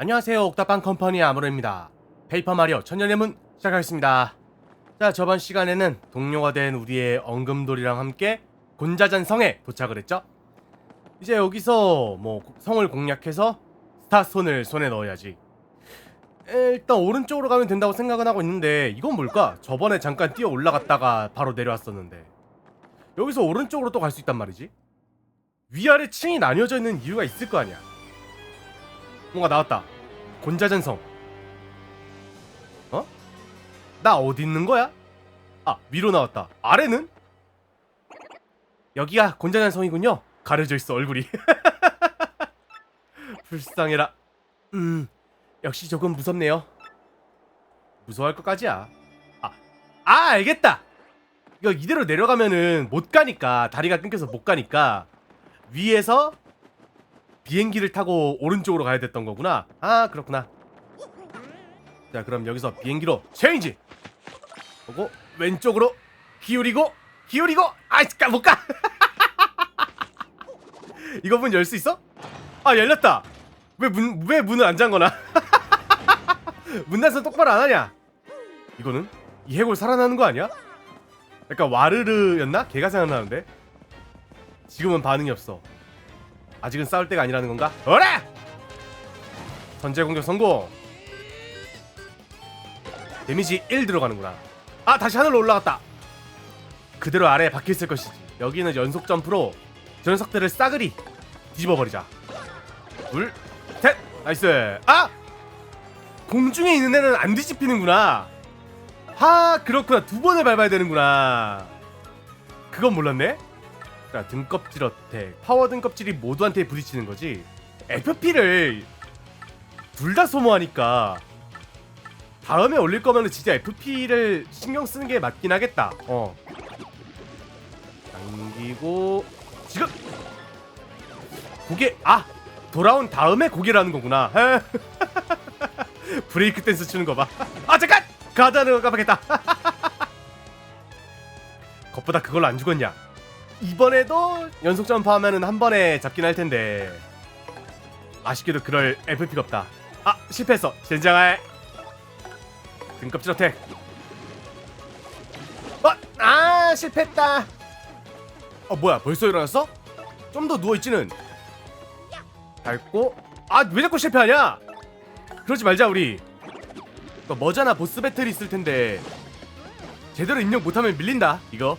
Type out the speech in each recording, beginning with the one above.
안녕하세요 옥탑방 컴퍼니 아무로입니다. 페이퍼 마리오 천년의 문 시작하겠습니다. 자 저번 시간에는 동료가 된 우리의 엉금돌이랑 함께 곤자잔 성에 도착을 했죠. 이제 여기서 뭐 성을 공략해서 스타손을 손에 넣어야지. 일단 오른쪽으로 가면 된다고 생각은 하고 있는데 이건 뭘까? 저번에 잠깐 뛰어 올라갔다가 바로 내려왔었는데. 여기서 오른쪽으로 또 갈 수 있단 말이지. 위아래 층이 나뉘어져 있는 이유가 있을 거 아니야 뭔가 나왔다. 곤자전성. 어? 나 어디 있는 거야? 아, 위로 나왔다. 아래는? 여기가 곤자전성이군요. 가려져 있어, 얼굴이. 불쌍해라. 음, 역시 조금 무섭네요. 무서워할 것까지야. 아, 아, 알겠다! 이거 이대로 내려가면은 못 가니까, 다리가 끊겨서 못 가니까, 위에서 비행기를 타고 오른쪽으로 가야 됐던 거구나. 아 그렇구나. 자 그럼 여기서 비행기로 체인지. 그리고 왼쪽으로 기울이고 기울이고 아이 까 못 가. 이거 문 열 수 있어? 아 열렸다. 왜 문 왜 문을 안 잠거나? 문 닫아서 똑바로 안 하냐? 이거는 이 해골 살아나는 거 아니야? 약간 와르르였나? 걔가 생각나는데 지금은 반응이 없어. 아직은 싸울 때가 아니라는 건가? 어라! 선제 공격 성공. 데미지 1 들어가는구나. 아 다시 하늘로 올라갔다. 그대로 아래에 박혀 있을 것이지. 여기는 연속 점프로 저 녀석들을 싸그리 뒤집어 버리자. 둘, 셋, 나이스. 아! 공중에 있는 애는 안 뒤집히는구나. 하 그렇구나 두 번을 밟아야 되는구나. 그건 몰랐네. 자 등껍질 어택. 파워 등껍질이 모두한테 부딪히는 거지. FP를 둘 다 소모하니까 다음에 올릴 거면 진짜 FP를 신경 쓰는 게 맞긴 하겠다. 어. 당기고 지금 고개 아! 돌아온 다음에 고개라는 거구나. 브레이크 댄스 추는 거 봐 아 잠깐! 가다는 거 깜빡했다. 것보다 그걸로 안 죽었냐 이번에도 연속 점프하면은 한 번에 잡긴 할 텐데 아쉽게도 그럴 FP가 없다. 아 실패했어. 젠장할 등껍질 어택. 어, 아 실패했다. 어 뭐야 벌써 일어났어? 좀 더 누워 있지는. 밟고 아 왜 자꾸 실패하냐? 그러지 말자 우리. 너 머자나 보스 배틀 있을 텐데 제대로 입력 못하면 밀린다 이거.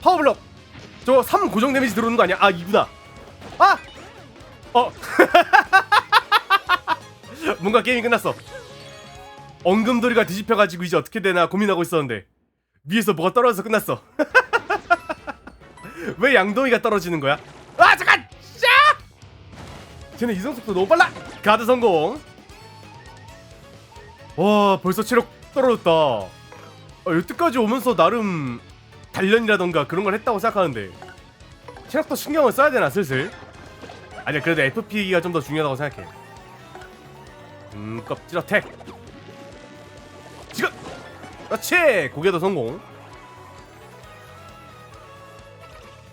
아! 파워블럭! 저 3 고정 데미지 들어오는 거 아니야? 아, 이구나. 아! 어. 뭔가 게임이 끝났어. 엉금돌이가 뒤집혀가지고 이제 어떻게 되나 고민하고 있었는데 위에서 뭐가 떨어져서 끝났어. 왜 양동이가 떨어지는 거야? 아, 잠깐! 샤! 쟤네 이성 속도 너무 빨라! 가드 성공! 와, 벌써 체력 떨어졌다. 아, 여태까지 오면서 나름 단련이라던가 그런 걸 했다고 생각하는데 체력도 신경을 써야 되나 슬슬? 아니야 그래도 FP가 좀 더 중요하다고 생각해. 음 껍질 어택. 지금! 그렇지! 고개도 성공.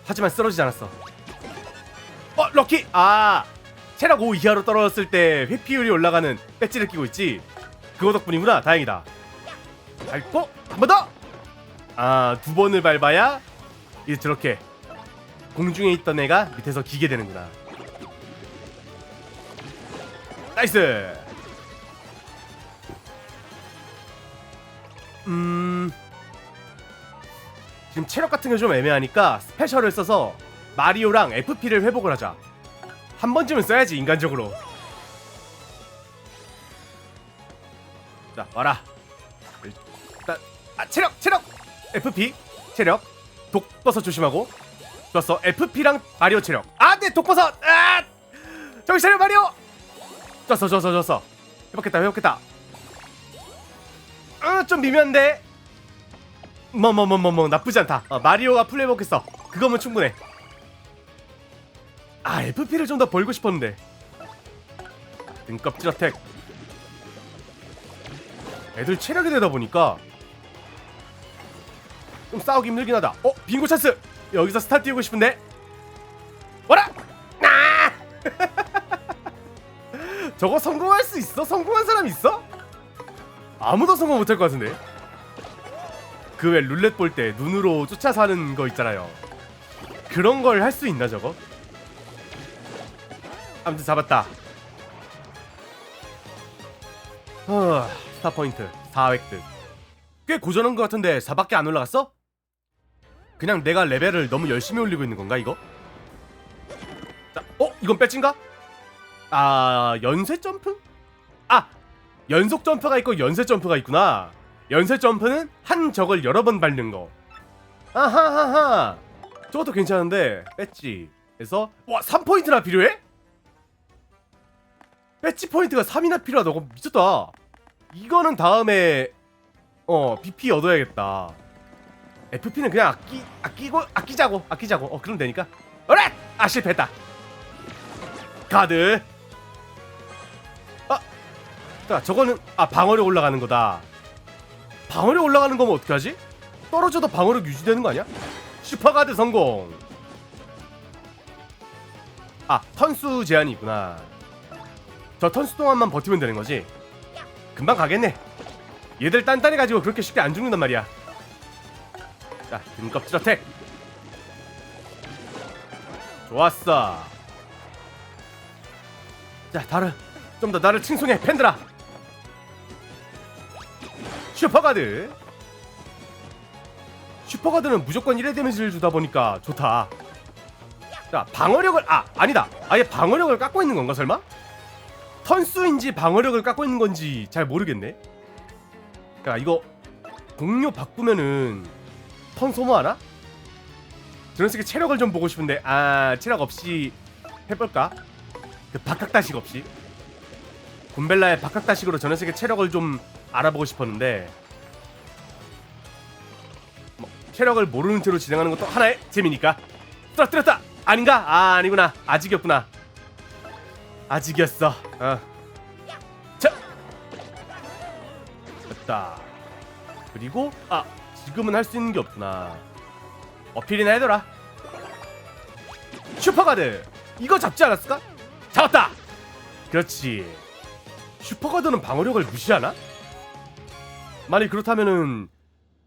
하지만 쓰러지지 않았어. 어 럭키! 아 체력 5 이하로 떨어졌을 때 회피율이 올라가는 배지를 끼고 있지. 그거 덕분이구나. 다행이다. 밟고 한번 더 아, 두 번을 밟아야 이제 저렇게 공중에 있던 애가 밑에서 기게 되는구나. 나이스. 음. 지금 체력 같은 게 좀 애매하니까 스페셜을 써서 마리오랑 FP를 회복을 하자. 한 번쯤은 써야지 인간적으로. 자, 와라. 일단 아, 체력, 체력. FP 체력 독버섯 조심하고 좋았어. FP랑 마리오 체력. 아네 독버섯! 아! 정신 차려 마리오! 좋았어 좋았어 좋았어. 회복했다 회복했다. 아좀 미면데? 뭐뭐뭐뭐뭐 나쁘지 않다. 어, 마리오가 풀 회복했어. 그거면 충분해. 아 FP를 좀 더 벌고 싶었는데. 등껍질 어택. 애들 체력이 되다 보니까 좀 싸우기 힘들긴 하다. 어, 빙고 찬스. 여기서 스타 띄우고 싶은데. 와라. 아! 저거 성공할 수 있어? 성공한 사람 있어? 아무도 성공 못할 것 같은데 그 왜 룰렛 볼 때 눈으로 쫓아서 하는 거 있잖아요 그런 걸 할 수 있나 저거? 아무튼 잡았다 어, 스타 포인트 4획득 꽤 고전한 것 같은데 4밖에 안 올라갔어? 그냥 내가 레벨을 너무 열심히 올리고 있는 건가 이거? 자, 어? 이건 배지인가? 아 연쇄 점프? 아 연속 점프가 있고 연쇄 점프가 있구나 연쇄 점프는 한 적을 여러 번 밟는 거 아하하하 저것도 괜찮은데 배지 그래서 와 3포인트나 필요해? 배지 포인트가 3이나 필요하다 고 미쳤다 이거는 다음에 어 BP 얻어야겠다 FP는 그냥 아끼 아끼고 아끼자고 아끼자고. 어 그럼 되니까. 어래 아 실패했다. 가드. 아 자, 저거는 아 방어력 올라가는 거다. 방어력 올라가는 거면 어떻게 하지? 떨어져도 방어력 유지되는 거 아니야? 슈퍼 가드 성공. 아 턴수 제한이 있구나. 저 턴수 동안만 버티면 되는 거지? 금방 가겠네. 얘들 단단해 가지고 그렇게 쉽게 안 죽는단 말이야 자 등껍질 어택. 좋았어. 자 다른 좀 더 나를 칭송해 팬들아. 슈퍼가드 슈퍼가드는 무조건 1회 데미지를 주다 보니까 좋다. 자 방어력을 아 아니다. 아예 방어력을 깎고 있는 건가 설마? 턴수인지 방어력을 깎고 있는 건지 잘 모르겠네. 야 이거 동료 바꾸면은 턴 소모하나? 저런 식의 체력을 좀 보고 싶은데 아 체력 없이 해볼까? 그 박학다식 없이. 곰벨라의 박학다식으로 저런 식의 체력을 좀 알아보고 싶었는데 뭐, 체력을 모르는 채로 진행하는 것도 하나의 재미니까. 떨어뜨렸다! 아닌가? 아 아니구나. 아직이었구나. 아직이었어. 어. 자! 됐다. 그리고 아 지금은 할 수 있는 게 없구나 어필이나 해둬라 슈퍼가드 이거 잡지 않았을까? 잡았다 그렇지 슈퍼가드는 방어력을 무시하나? 만약 그렇다면은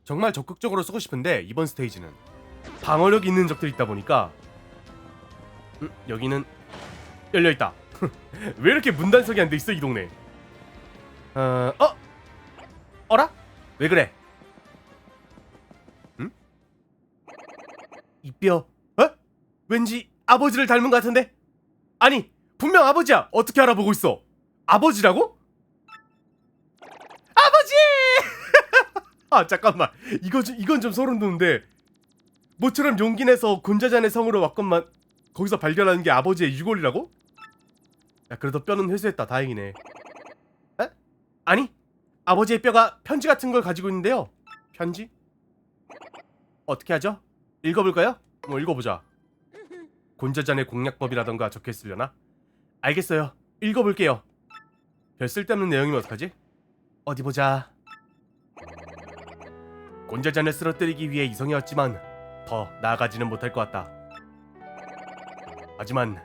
정말 적극적으로 쓰고 싶은데 이번 스테이지는 방어력 있는 적들이 있다 보니까 음, 여기는 열려 있다. 왜 이렇게 문단속이 안 돼 있어 이 동네? 어, 어, 어라? 왜 그래? 이 뼈, 어? 왠지 아버지를 닮은 것 같은데? 아니, 분명 아버지야. 어떻게 알아보고 있어? 아버지라고? 아버지! 아 잠깐만 이거 좀, 이건 좀 소름 돋는데 모처럼 용기 내서 곤자잔의 성으로 왔건만 거기서 발견하는 게 아버지의 유골이라고? 야 그래도 뼈는 회수했다 다행이네 에? 아니 아버지의 뼈가 편지 같은 걸 가지고 있는데요 편지? 어떻게 하죠? 읽어볼까요? 뭐 읽어보자 곤자잔의 공략법이라던가 적혀있으려나? 알겠어요 읽어볼게요 별 쓸데없는 내용이면 어떡하지? 어디 보자 곤자잔을 쓰러뜨리기 위해 이성이었지만 더 나아가지는 못할 것 같다. 하지만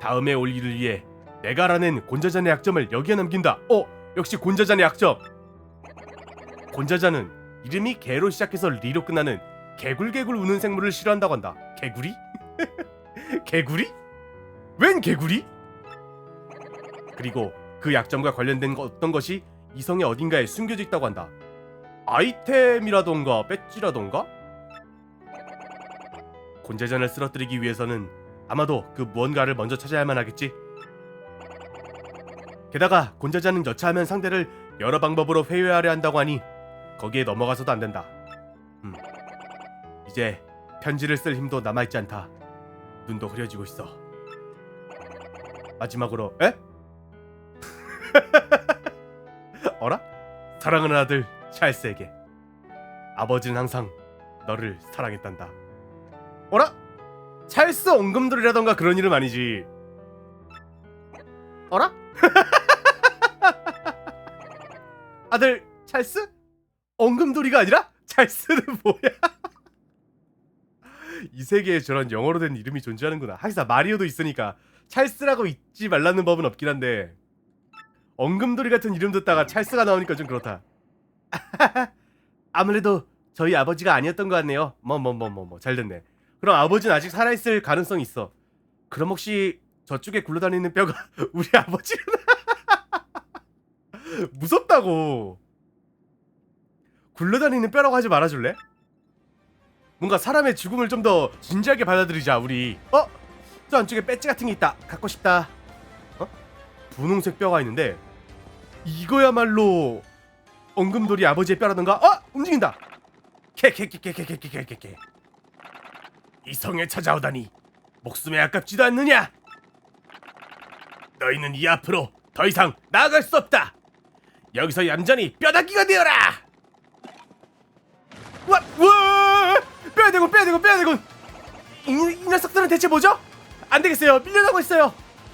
다음에 올 일을 위해 내가 알아낸 곤자잔의 약점을 여기에 남긴다. 어, 역시 곤자잔의 약점. 곤자잔은 이름이 개로 시작해서 리로 끝나는 개굴개굴 우는 생물을 싫어한다고 한다. 개구리? 개구리? 웬 개구리? 그리고 그 약점과 관련된 거- 어떤 것이 이성의 어딘가에 숨겨져 있다고 한다. 아이템이라던가 배지라던가? 곤자잔을 쓰러뜨리기 위해서는 아마도 그 무언가를 먼저 찾아야만 하겠지. 게다가 곤자잔은 여차하면 상대를 여러 방법으로 회유하려 한다고 하니 거기에 넘어가서도 안 된다. 음. 이제 편지를 쓸 힘도 남아있지 않다. 눈도 흐려지고 있어. 마지막으로 에? 어라? 사랑하는 아들 찰스에게 아버지는 항상 너를 사랑했단다. 어라? 찰스 엉금돌이라던가 그런 이름 아니지? 어라? 아들 찰스? 엉금돌이가 아니라 찰스는 뭐야? 이 세계에 저런 영어로 된 이름이 존재하는구나. 하기사 마리오도 있으니까 찰스라고 잊지 말라는 법은 없긴 한데 엉금돌이 같은 이름 듣다가 찰스가 나오니까 좀 그렇다. 아무래도 저희 아버지가 아니었던 것 같네요. 뭐 뭐 뭐 뭐 뭐 잘 됐네. 그럼 아버지는 아직 살아있을 가능성이 있어. 그럼 혹시 저쪽에 굴러다니는 뼈가 우리 아버지는 무섭다고. 굴러다니는 뼈라고 하지 말아줄래? 뭔가 사람의 죽음을 좀 더 진지하게 받아들이자 우리. 어? 저 안쪽에 배지 같은 게 있다. 갖고 싶다. 어? 분홍색 뼈가 있는데 이거야말로 엉금돌이 아버지의 뼈라던가? 어? 움직인다. 케케케케케케케케케. 이 성에 찾아오다니 목숨에 아깝지도 않느냐? 너희는 이 앞으로 더 이상 나아갈 수 없다. 여기서 얌전히 뼈다귀가 되어라. 와, 와, 빼야 되고 빼야 되고 빼야 되고. 이, 이 녀석들은 대체 뭐죠? 안 되겠어요. 밀려나고 있어요.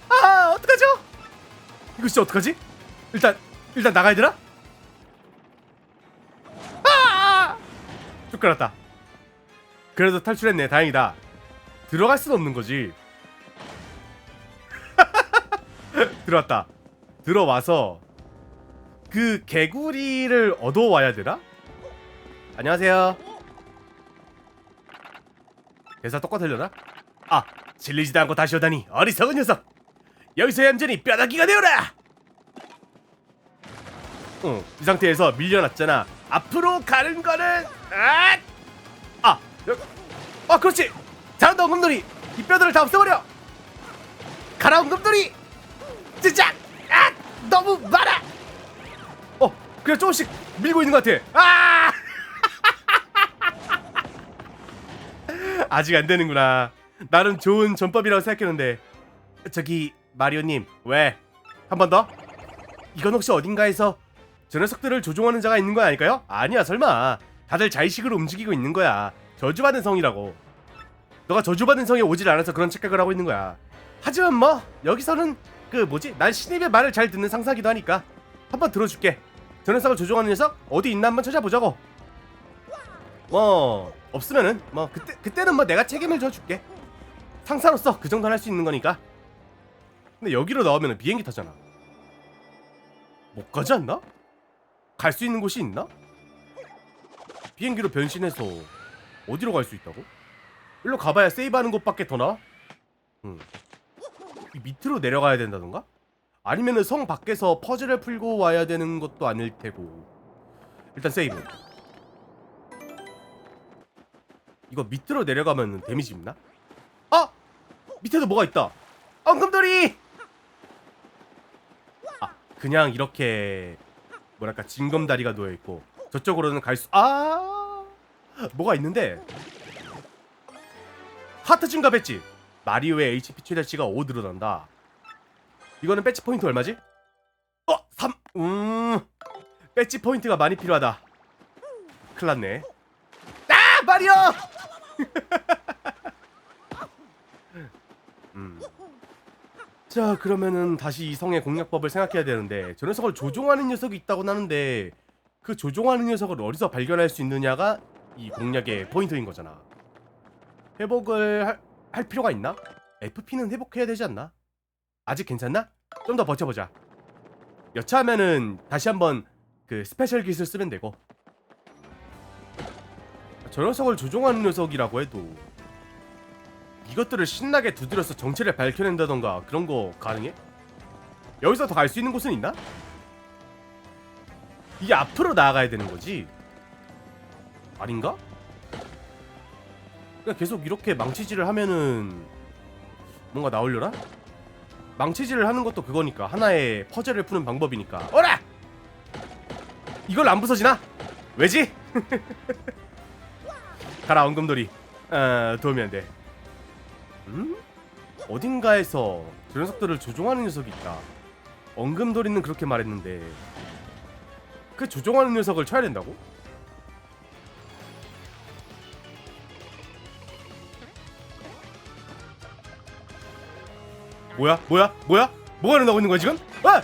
아, 어떡하죠? 이거 진짜 어떡하지? 일단 일단 나가야 되나? 아! 쫓겨났다. 그래도 탈출했네. 다행이다. 들어갈 순 없는 거지. 들어왔다. 들어와서 그 개구리를 얻어와야 되나? 안녕하세요. 대사 똑같으려나? 아, 질리지도 않고 다시 오다니 어리석은 녀석. 여기서 얌전히 뼈다귀가 되어라. 어, 이 상태에서 밀려났잖아. 앞으로 가는 거는 아, 아, 여, 아, 그렇지. 잘한다, 엉금돌이. 이 뼈들을 다 없애버려. 가라, 엉금돌이. 진짜, 아, 너무 많아. 어, 그냥 조금씩 밀고 있는 것 같아. 아, 아직 안 되는구나. 나름 좋은 전법이라고 생각했는데. 저기 마리오님, 왜? 한 번 더? 이건 혹시 어딘가에서 저 녀석들을 조종하는 자가 있는 거 아닐까요? 아니야 설마 다들 자의식으로 움직이고 있는 거야 저주받은 성이라고 너가 저주받은 성에 오질 않아서 그런 착각을 하고 있는 거야 하지만 뭐 여기서는 그 뭐지 난 신입의 말을 잘 듣는 상사기도 하니까 한번 들어줄게 저 녀석을 조종하는 녀석 어디 있나 한번 찾아보자고 뭐 없으면은 뭐 그때 그때는 뭐 내가 책임을 져줄게 상사로서 그 정도는 할 수 있는 거니까 근데 여기로 나오면 비행기 타잖아 못 가지 않나? 갈 수 있는 곳이 있나? 비행기로 변신해서 어디로 갈 수 있다고? 일로 가봐야 세이브하는 곳밖에 더 나아? 응. 이 밑으로 내려가야 된다던가? 아니면은 성 밖에서 퍼즐을 풀고 와야 되는 것도 아닐 테고 일단 세이브 이거 밑으로 내려가면 데미지 입나? 아! 밑에도 뭐가 있다 엉금돌이! 아 그냥 이렇게 뭐랄까 징검다리가 놓여 있고 저쪽으로는 갈 수 아 뭐가 있는데 하트 증가 배지 마리오의 HP 최대치가 5 늘어난다 이거는 배지 포인트 얼마지? 어 3! 음 배지 포인트가 많이 필요하다 큰일 났네 아 마리오 음. 자 그러면은 다시 이 성의 공략법을 생각해야 되는데 저 녀석을 조종하는 녀석이 있다고 하는데 그 조종하는 녀석을 어디서 발견할 수 있느냐가 이 공략의 포인트인 거잖아 회복을 할, 할 필요가 있나? FP는 회복해야 되지 않나? 아직 괜찮나? 좀 더 버텨보자 여차하면은 다시 한번 그 스페셜 기술 쓰면 되고 저 녀석을 조종하는 녀석이라고 해도 이것들을 신나게 두드려서 정체를 밝혀낸다던가 그런 거 가능해? 여기서 더 갈 수 있는 곳은 있나? 이게 앞으로 나아가야 되는 거지? 아닌가? 그냥 계속 이렇게 망치질을 하면은 뭔가 나오려나? 망치질을 하는 것도 그거니까 하나의 퍼즐을 푸는 방법이니까 어라! 이걸 안 부서지나? 왜지? 가라 엉금돌이 아 도움이 안돼 음? 어딘가에서 저 녀석들을 조종하는 녀석이 있다. 엉금돌이는 그렇게 말했는데 그 조종하는 녀석을 쳐야 된다고? 뭐야? 뭐야? 뭐야? 뭐가 일어나고 있는 거야 지금? 아!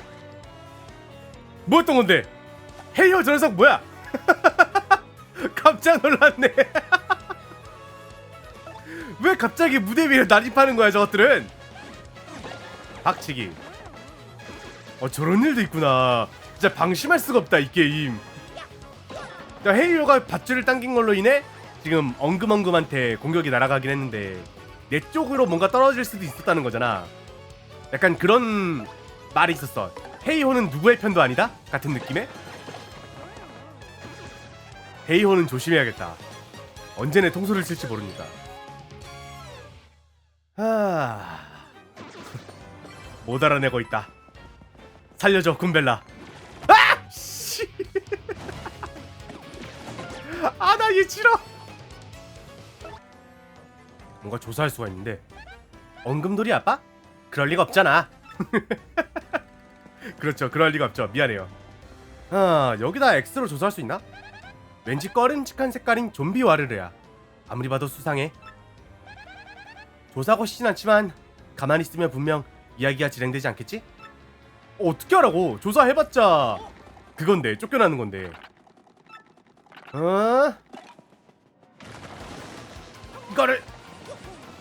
뭐였던 건데? 헤이어 저 녀석 뭐야? 깜짝 놀랐네. 왜 갑자기 무대 위에 난입하는 거야 저것들은? 박치기. 어 저런 일도 있구나. 진짜 방심할 수가 없다 이 게임. 그러니까 헤이로가 밧줄을 당긴 걸로 인해 지금 엉금엉금한테 공격이 날아가긴 했는데 내 쪽으로 뭔가 떨어질 수도 있었다는 거잖아. 약간 그런 말이 있었어. 헤이호는 누구의 편도 아니다? 같은 느낌의 헤이호는 조심해야겠다. 언제 내 통솔을 칠지 모르니까 아... 못 알아내고 있다 살려줘 군벨라 아! 씨. 아, 나 얘 싫어. 뭔가 조사할 수가 있는데 엉금돌이 아빠? 그럴 리가 없잖아. 그렇죠, 그럴 리가 없죠. 미안해요. 아, 여기다 X로 조사할 수 있나? 왠지 꺼림칙한 색깔인 좀비 와르르야. 아무리 봐도 수상해. 조사하고 싶진 않지만 가만히 있으면 분명 이야기가 진행되지 않겠지? 어, 어떻게 하라고? 조사해봤자 그건데 쫓겨나는 건데. 어? 이거를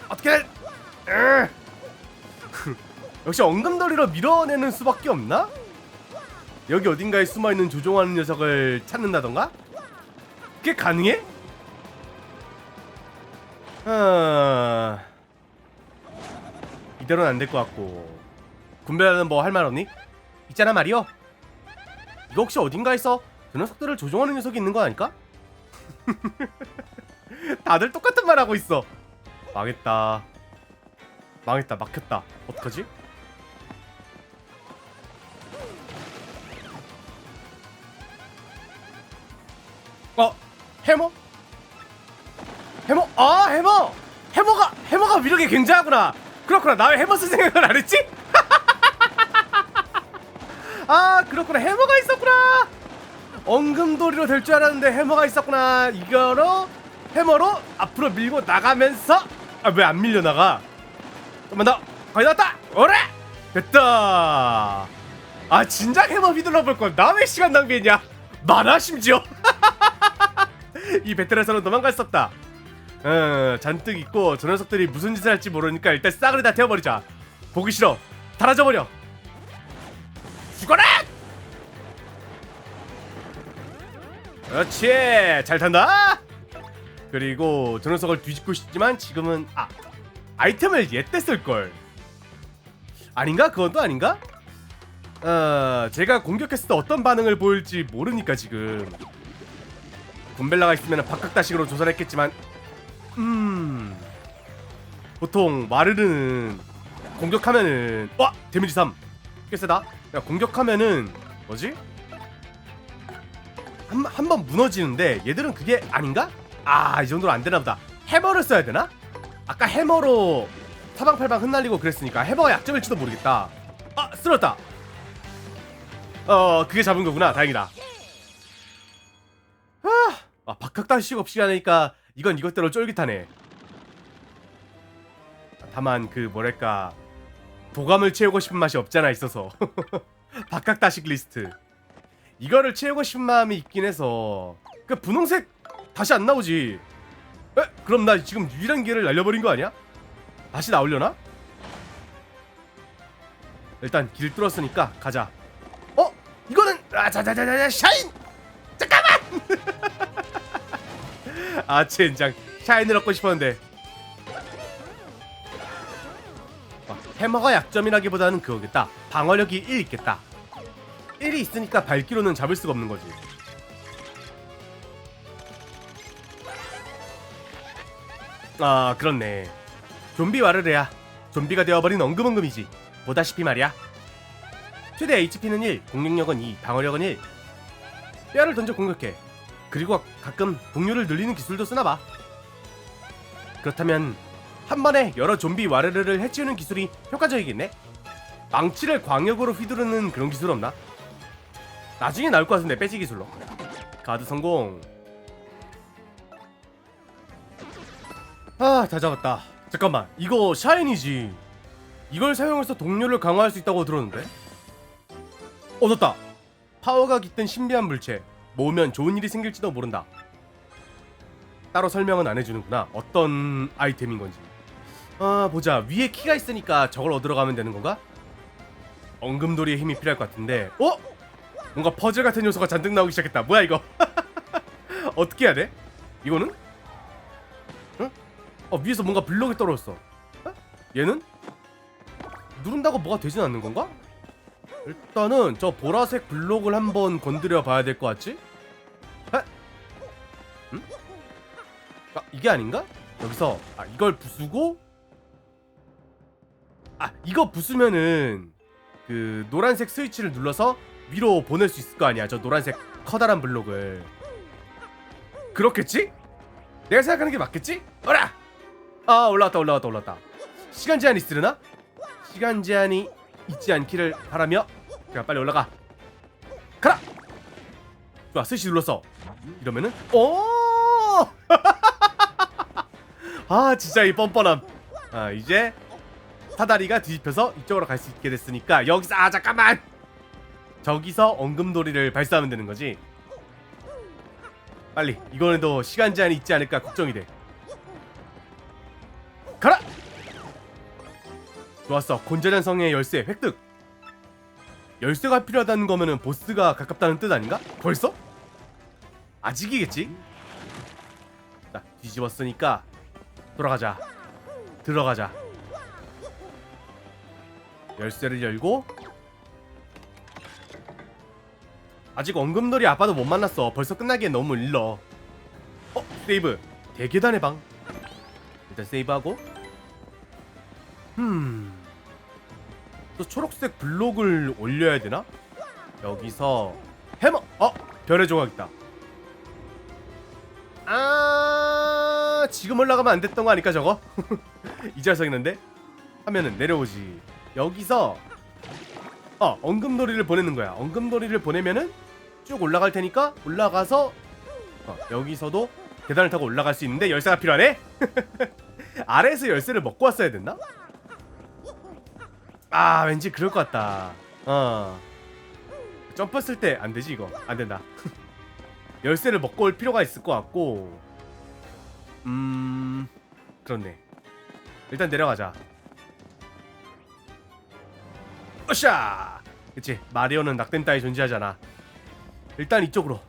어떻게? 으. 역시 엉금더리로 밀어내는 수밖에 없나? 여기 어딘가에 숨어있는 조종하는 녀석을 찾는다던가? 그게 가능해? 아... 이대로는 안 될 것 같고 군배라는 뭐할 말 없니? 있잖아 말이요 이거 혹시 어딘가에서 그 녀석들을 조종하는 녀석이 있는 거 아닐까? 다들 똑같은 말 하고 있어 망했다 망했다 막혔다 어떡하지? 어? 해머? 해머? 아 해머! 해머가 해머가 위력이 굉장하구나 그렇구나. 나 왜 해머 쓸 생각을 안 했지? 아 그렇구나. 해머가 있었구나. 엉금돌이로 될 줄 알았는데 해머가 있었구나. 이거로 해머로 앞으로 밀고 나가면서 아 왜 안 밀려 나가? 잠깐만 더 거의 나왔다. 오래! 됐다. 아 진작 해머 휘둘러 볼걸. 나 왜 시간 낭비했냐? 많아 심지어 이 배틀에서는 도망갈 수 없다 어 잔뜩 있고 저 녀석들이 무슨 짓을 할지 모르니까 일단 싸그리 다 태워버리자. 보기 싫어. 달아져 버려. 죽어라! 그렇지. 잘 탄다. 그리고 저 녀석을 뒤집고 싶지만 지금은 아 아이템을 얘때 쓸걸. 아닌가? 그건 또 아닌가? 어 제가 공격했을 때 어떤 반응을 보일지 모르니까 지금. 군벨라가 있으면 박학다식으로 조사를 했겠지만 음. 보통 마르르는 공격하면은 와! 데미지 3 꽤 세다. 야 공격하면은 뭐지? 한 한 번 무너지는데 얘들은 그게 아닌가? 아 이 정도로 안 되나 보다. 해머를 써야 되나? 아까 해머로 사방팔방 흩날리고 그랬으니까 해머가 약점일지도 모르겠다. 아 쓰러졌다. 어 그게 잡은 거구나. 다행이다. 아, 아 박학다식 없이 하니까 이건 이것대로 쫄깃하네 다만 그 뭐랄까 도감을 채우고 싶은 맛이 없잖아 있어서 박학다식 리스트 이거를 채우고 싶은 마음이 있긴 해서 그 분홍색 다시 안 나오지 에? 그럼 나 지금 유일한 기회를 날려버린 거 아니야? 다시 나오려나? 일단 길 뚫었으니까 가자 어? 이거는 아 자자자자 샤인 잠깐만 아 젠장. 샤인을 얻고 싶었는데. 아, 해머가 약점이라기보다는 그거겠다. 방어력이 1 있겠다. 1이 있으니까 발기로는 잡을 수가 없는 거지. 아 그렇네. 좀비 와르르야 좀비가 되어버린 엉금엉금이지. 보다시피 말이야. 최대 HP는 1, 공격력은 2, 방어력은 1 뼈를 던져 공격해 그리고 가끔 동료를 늘리는 기술도 쓰나봐. 그렇다면 한 번에 여러 좀비 와르르를 해치우는 기술이 효과적이겠네? 망치를 광역으로 휘두르는 그런 기술 없나? 나중에 나올 것 같은데 빼지 기술로. 가드 성공. 아다 잡았다. 잠깐만 이거 샤인이지. 이걸 사용해서 동료를 강화할 수 있다고 들었는데? 얻었다. 파워가 깃든 신비한 물체 모으면 좋은 일이 생길지도 모른다 따로 설명은 안 해주는구나 어떤 아이템인 건지 아 보자 위에 키가 있으니까 저걸 얻으러 가면 되는 건가? 엉금돌이의 힘이 필요할 것 같은데 어? 뭔가 퍼즐 같은 요소가 잔뜩 나오기 시작했다 뭐야 이거 어떻게 해야 돼? 이거는? 응? 어 위에서 뭔가 블록이 떨어졌어 어? 얘는? 누른다고 뭐가 되진 않는 건가? 일단은 저 보라색 블록을 한번 건드려 봐야 될 것 같지? 에? 응? 아 이게 아닌가? 여기서 아 이걸 부수고 아 이거 부수면은 그 노란색 스위치를 눌러서 위로 보낼 수 있을 거 아니야 저 노란색 커다란 블록을 그렇겠지? 내가 생각하는 게 맞겠지? 어라! 아 올라왔다 올라왔다 올라왔다 시간 제한이 있으려나? 시간 제한이 있지 않기를 바라며 자 빨리 올라가. 가라! 좋아 스위치 눌렀어. 이러면은 오! 아 진짜 이 뻔뻔함. 아 이제 사다리가 뒤집혀서 이쪽으로 갈 수 있게 됐으니까 여기서 아 잠깐만! 저기서 엉금돌이를 발사하면 되는 거지? 빨리 이거는도 시간 제한이 있지 않을까 걱정이 돼. 가라 좋았어. 곤자잔성의 열쇠 획득. 열쇠가 필요하다는 거면은 보스가 가깝다는 뜻 아닌가? 벌써? 아직이겠지? 자 뒤집었으니까 돌아가자. 들어가자. 열쇠를 열고. 아직 엉금돌이 아빠도 못 만났어. 벌써 끝나기엔 너무 일러. 어? 세이브. 대계단의 방. 일단 세이브하고 흠 또 초록색 블록을 올려야 되나? 여기서 해머! 어? 별의 조각 있다 아 지금 올라가면 안 됐던 거 아닐까 저거? 이제 와서있는데 하면은 내려오지 여기서 어 엉금돌이를 보내는 거야 엉금돌이를 보내면은 쭉 올라갈 테니까 올라가서 어, 여기서도 계단을 타고 올라갈 수 있는데 열쇠가 필요하네 아래에서 열쇠를 먹고 왔어야 됐나? 아 왠지 그럴 것 같다. 어. 점프했을 때 안 되지 이거. 안 된다. 열쇠를 먹고 올 필요가 있을 것 같고. 음 그렇네. 일단 내려가자. 으쌰! 그치 마리오는 낙댐 따위 존재하잖아. 일단 이쪽으로.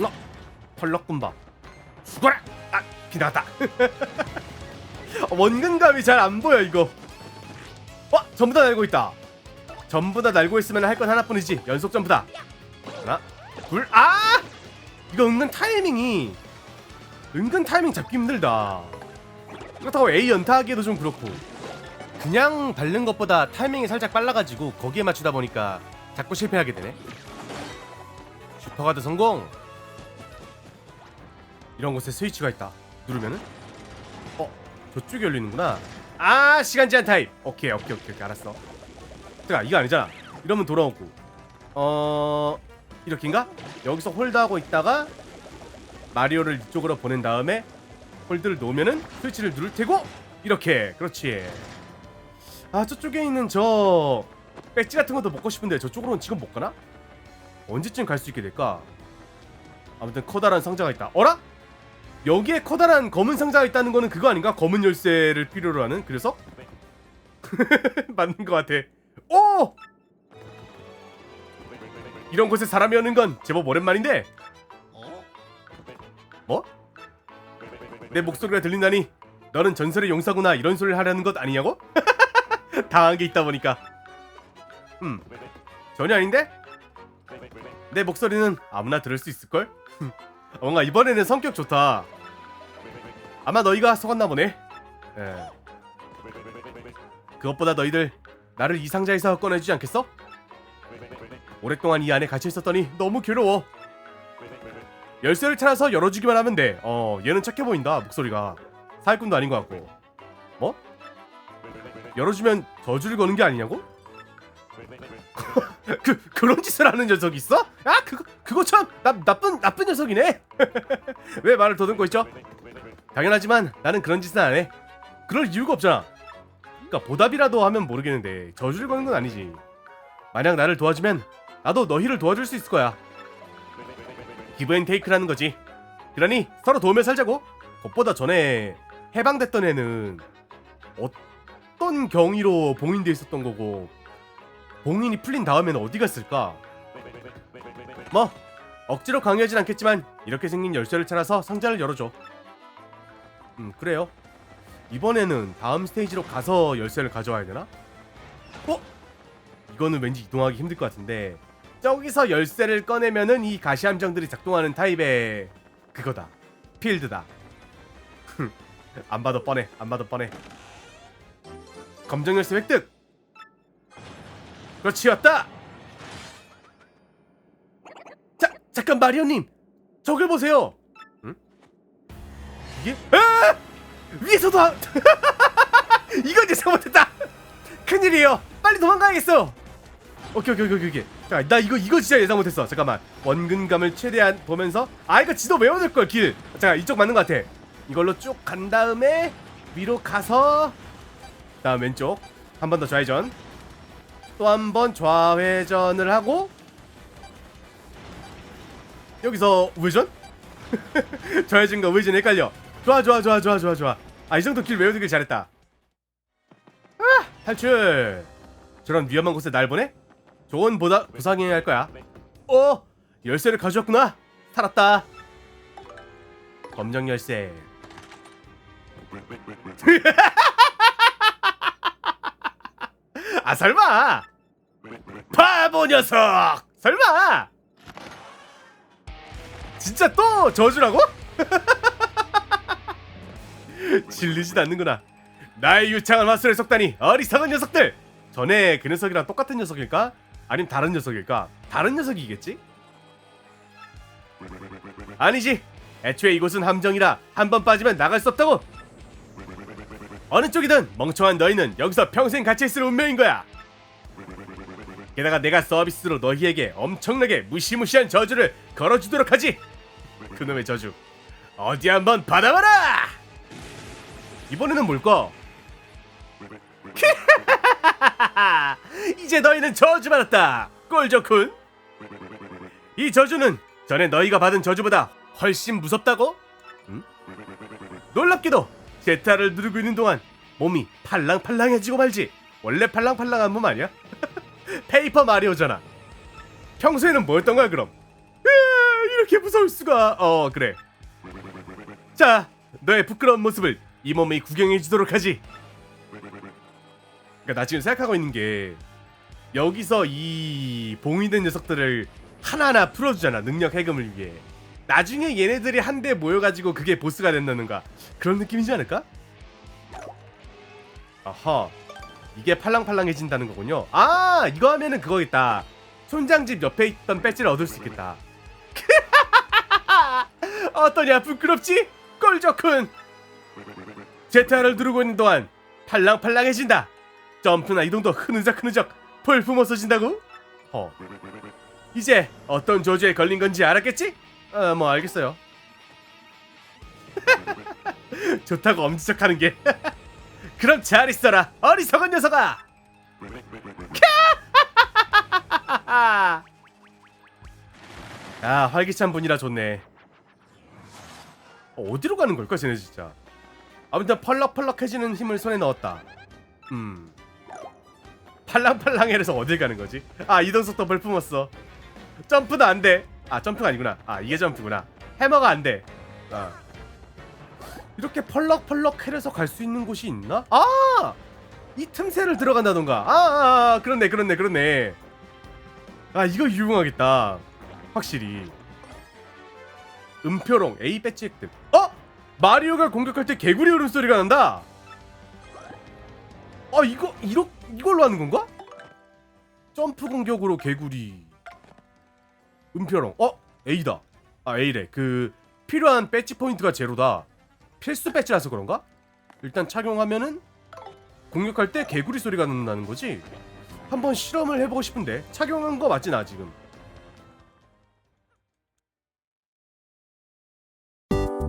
어 펄럭군바 죽어라! 아 비나다 원근감이 잘 안 보여 이거. 와 전부 다 날고 있다. 전부 다 날고 있으면 할 건 하나뿐이지. 연속 점프다. 하나 둘아! 이거 은근 타이밍이 은근 타이밍 잡기 힘들다. 그렇다고 A 연타하기에도 좀 그렇고. 그냥 밟는 것보다 타이밍이 살짝 빨라가지고 거기에 맞추다 보니까 자꾸 실패하게 되네. 슈퍼가드 성공! 이런 곳에 스위치가 있다. 누르면은? 어 저쪽이 열리는구나. 아 시간 제한 타입 오케이 오케이 오케이, 오케이. 알았어. 잠깐 이거 아니잖아. 이러면 돌아오고. 어 이렇게인가? 여기서 홀드하고 있다가 마리오를 이쪽으로 보낸 다음에 홀드를 놓으면은 스위치를 누를 테고 이렇게. 그렇지. 아 저쪽에 있는 저 배지 같은 것도 먹고 싶은데 저쪽으로는 지금 못 가나? 언제쯤 갈 수 있게 될까? 아무튼 커다란 상자가 있다. 어라? 여기에 커다란 검은 상자가 있다는 거는 그거 아닌가? 검은 열쇠를 필요로 하는. 그래서 맞는 것 같아. 오! 이런 곳에 사람이 오는 건 제법 오랜만인데. 뭐? 내 목소리가 들린다니 너는 전설의 용사구나 이런 소리를 하려는 것 아니냐고? 당한 게 있다 보니까 음 전혀 아닌데? 내 목소리는 아무나 들을 수 있을걸? 뭔가 이번에는 성격 좋다 아마 너희가 속았나 보네 예. 그것보다 너희들 나를 이 상자에서 꺼내주지 않겠어? 오랫동안 이 안에 갇혀 있었더니 너무 괴로워 열쇠를 찾아서 열어주기만 하면 돼 어 얘는 착해 보인다 목소리가 사기꾼도 아닌 것 같고 뭐? 열어주면 저주를 거는 게 아니냐고? 그 그런 짓을 하는 녀석이 있어? 아 그거 그거 참 나, 나쁜 나쁜 녀석이네. 왜 말을 더듬고 있죠? 당연하지만 나는 그런 짓은 안 해. 그럴 이유가 없잖아. 그러니까 보답이라도 하면 모르겠는데 저주를 거는 건 아니지. 만약 나를 도와주면 나도 너희를 도와줄 수 있을 거야. 기브앤테이크라는 거지. 그러니 서로 도우며 살자고. 그것보다 전에 해방됐던 애는 어떤 경위로 봉인돼 있었던 거고 봉인이 풀린 다음에는 어디 갔을까? 뭐 억지로 강요하진 않겠지만 이렇게 생긴 열쇠를 찾아서 상자를 열어줘. 음 그래요. 이번에는 다음 스테이지로 가서 열쇠를 가져와야 되나? 어? 이거는 왠지 이동하기 힘들 것 같은데 저기서 열쇠를 꺼내면은 이 가시 함정들이 작동하는 타입의 그거다. 필드다. 안 봐도 뻔해. 안 봐도 뻔해. 검정 열쇠 획득. 그렇지 왔다. 자 잠깐 마리오님 저걸 보세요. 응? 이게? 아! 위에서도 안... 이건 예상 못했다. 큰일이에요. 빨리 도망가야겠어. 오케이 오케이 오케이 오케이. 자 나 이거 이거 진짜 예상 못했어. 잠깐만 원근감을 최대한 보면서 아 이거 지도 외워둘 걸 길. 자 이쪽 맞는 것 같아. 이걸로 쭉 간 다음에 위로 가서 다음 왼쪽 한 번 더 좌회전 또 한 번 좌회전을 하고 여기서 우회전? 좌회전과 우회전 헷갈려 좋아 좋아 좋아 좋아 좋아 좋아. 아 이 정도 길 외우길 잘했다. 아 탈출. 저런 위험한 곳에 날 보내? 좋은 보다 보상해야 할 거야. 어? 열쇠를 가져왔구나. 살았다. 검정 열쇠. 아 설마. 바보 녀석. 설마. 진짜 또 저주라고? 질리진 않는구나. 나의 유창한 화술에 속다니 어리석은 녀석들! 전에 그 녀석이랑 똑같은 녀석일까? 아니면 다른 녀석일까? 다른 녀석이겠지? 아니지. 애초에 이곳은 함정이라 한 번 빠지면 나갈 수 없다고. 어느 쪽이든 멍청한 너희는 여기서 평생 같이 있을 운명인 거야. 게다가 내가 서비스로 너희에게 엄청나게 무시무시한 저주를 걸어주도록 하지. 그놈의 저주 어디 한번 받아봐라 이번에는 뭘까? 이제 너희는 저주받았다 꼴 좋군 이 저주는 전에 너희가 받은 저주보다 훨씬 무섭다고? 응? 놀랍게도 제타를 누르고 있는 동안 몸이 팔랑팔랑해지고 말지 원래 팔랑팔랑한 몸 아니야? 페이퍼 마리오잖아 평소에는 뭐였던 거야 그럼? 이렇게 무서울 수가 어 그래 자 너의 부끄러운 모습을 이 몸이 구경해 주도록 하지. 그러니까 나 지금 생각하고 있는 게 여기서 이 봉인된 녀석들을 하나하나 풀어주잖아 능력 해금을 위해. 나중에 얘네들이 한데 모여가지고 그게 보스가 된다는가. 그런 느낌이지 않을까? 아하 이게 팔랑팔랑해진다는 거군요. 아 이거 하면은 그거겠다. 손장집 옆에 있던 배지를 얻을 수 있겠다. 어떠냐 부끄럽지? 꼴 좋군 제타를 누르고 있는 동안 팔랑팔랑해진다 점프나 이동도 흐느적 흐느적 볼품 없어진다고? 어 이제 어떤 저주에 걸린 건지 알았겠지? 어, 뭐 알겠어요. 좋다고 엄지척하는 게. 그럼 잘 있어라, 어리석은 녀석아. 아, 활기찬 분이라 좋네. 어, 어디로 가는 걸까, 쟤네 진짜. 아무튼 펄럭펄럭해지는 힘을 손에 넣었다. 음. 팔랑팔랑해서 어딜 가는 거지? 아, 이동 속도 볼품었어. 점프도 안 돼. 아 점프가 아니구나. 아 이게 점프구나. 해머가 안 돼. 아. 이렇게 펄럭펄럭 해서 갈 수 있는 곳이 있나? 아! 이 틈새를 들어간다던가. 아, 아, 아 그렇네, 그렇네, 그렇네. 아 이거 유용하겠다. 확실히. 음표롱 A 배지 획득. 어? 마리오가 공격할 때 개구리 울음소리가 난다. 아 이거 이러 이걸로 하는 건가? 점프 공격으로 개구리. 음표롱 어? A다 아 A래 그 필요한 배지 포인트가 제로다 필수 배지라서 그런가? 일단 착용하면은 공격할 때 개구리 소리가 난다는 거지 한번 실험을 해보고 싶은데 착용한 거 맞지 나 지금